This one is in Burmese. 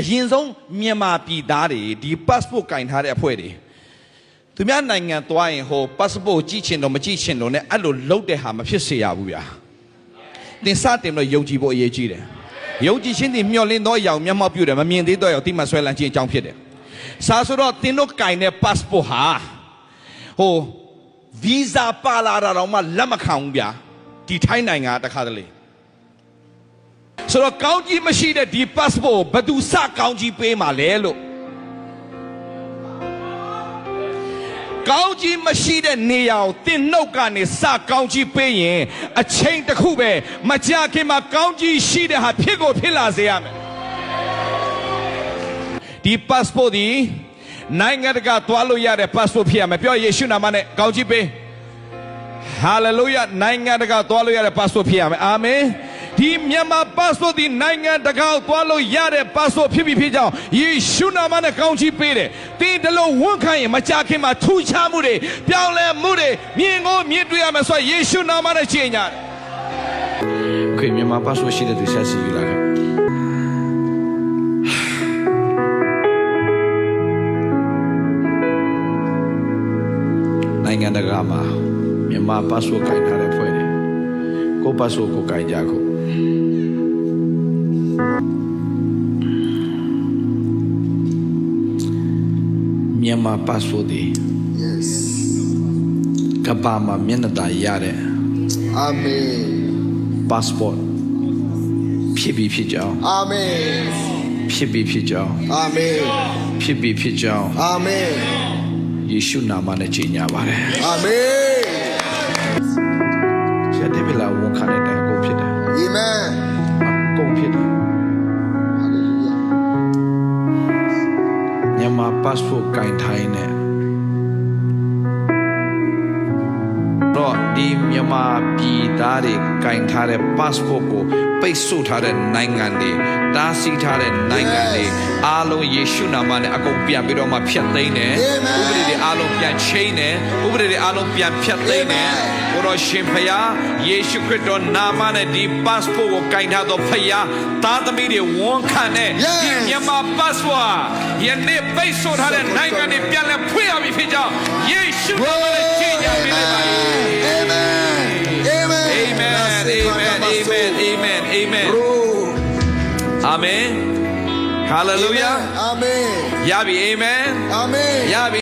အရင်ဆုံးမြန်မာပြည်သားတွေဒီ passport ကင်ထားတဲ့အဖွဲ့တွေသူများနိုင်ငံသွားရင်ဟို passport ကြည့်ချင်တော့မကြည့်ချင်တော့ ਨੇ အဲ့လိုလုပ်တဲ့ဟာမဖြစ်စေရဘူးဗျာသင်စတင်တော့ယုံကြည်ဖို့အရေးကြီးတယ်ယုံကြည်ခြင်းသည်မျှော်လင့်သောအရာကိုမျက်မှောက်ပြုတယ်မမြင်သေးသောအရာကိုတိမှဆွဲလန်းခြင်းအကြောင်းဖြစ်တယ်စာဆိုတော့သင်တို့ကင်တဲ့ passport ဟာဟို visa ပါလာတာတော့မှလက်မခံဘူးဗျာဒီထိုင်းနိုင်ငံကတခါတလေ ဆိုတော့ကောင်းကြီးမရှိတဲ့ဒီ passport ကိုဘယ်သူစကောင်းကြီးပေးမှာလဲလို့ကောင်းကြီးမရှိတဲ့နေရာကိုတင်နှုတ်ကနေစကောင်းကြီးပေးရင်အချိန်တစ်ခုပဲမကြခင်မှာကောင်းကြီးရှိတဲ့ဟာဖြစ်ကိုဖြစ်လာစေရမယ်ဒီ passport ဒီနိုင်ငံတကာသွားလို့ရတဲ့ passport ဖြစ်ရမယ်ပြောယေရှုနာမနဲ့ကောင်းကြီးပေးဟာလေလုယနိုင်ငံတကာသွားလို့ရတဲ့ passport ဖြစ်ရမယ်အာမင် ဒီမြန်မာ passport ဒီနိုင်ငံတကာကိုသွားလို့ရတဲ့ passport ဖြစ်ပြီးဖြစ်ကြောင်းယေရှုနာမနဲ့ကောင်းချီးပေးတယ်တင်းတလို့ဝန်ခံရင်မကြခင်မှာထူးခြားမှုတွေပြောင်းလဲမှုတွေမြင်ကိုမြင်တွေ့ရမယ်ဆိုတော့ယေရှုနာမနဲ့ချိန်ညာတယ်ခွေမြန်မာပတ်ဆိုရှိတဲ့သူဆက်စီယူလာခဲ့နိုင်ငံတကာမှာမြန်မာပတ်ဆိုကင်ထားတဲ့ဖွဲ့တွေ ကိုပတ်ဆိုကိုကင်ကြခုမြန်မာပတ်ဆိုဒီ Yes. ကပ္ပမှာမျက်နှာသာရတဲ့ Amen. passport ဖြစ်ပြီးဖြစ်ကြောင်း Amen. ဖြစ်ပြီးဖြစ်ကြောင်း Amen. ဖြစ်ပြီးဖြစ်ကြောင်း Amen. ယေရှုနာမနဲ့ကြီးညာပါတယ် Amen. ဆ ရာဒေးဗစ်လာဝန်ခံတဲ့အတိုင်းအကုန်ဖြစ်တယ် Amen. အကုန်ဖြစ်တယ် Hallelujah. မြန်မာ passport ကင်ထိုင်းနဲ့ တော့ဒီမြန်မာပြည်သားတွေကင်ထားတဲ့ passport ကိုပိတ်ဆို့ထားတဲ့နိုင်ငံတွေတားဆီးထားတဲ့နိုင်ငံတွေအားလုံးယေရှုနာမနဲ့အကုန်ပြန်ပြီးတော့မှဖျက်သိမ်းတယ် Amen. ဥပဒေတွေအားလုံးပြန်ချိန်တယ်ဥပဒေတွေအားလုံးပြန်ဖျက်သိမ်းတယ် Amen. ကိုတော်ရှင်ဖယားယေရှုခရစ်တော်နာမနဲ့ဒီ passport ကိုကင်ထားသောဖယားသားသမီးတွေဝန်ခံတဲ့ Yes. ဒီမြန်မာ passport ယနေ့ပိတ်ဆို့ထားတဲ့နိုင်ငံတွေပြန်လည်ဖွင့်ရပြီဖြစ်ကြောင်းယေရှုနာမနဲ့ကြီးညာပေးလိုက်ပါ Amen. Amen. Amen. Amen. Amen. Amen. Amen. Hallelujah. Amen. Yabi. Amen. Amen. Yabi.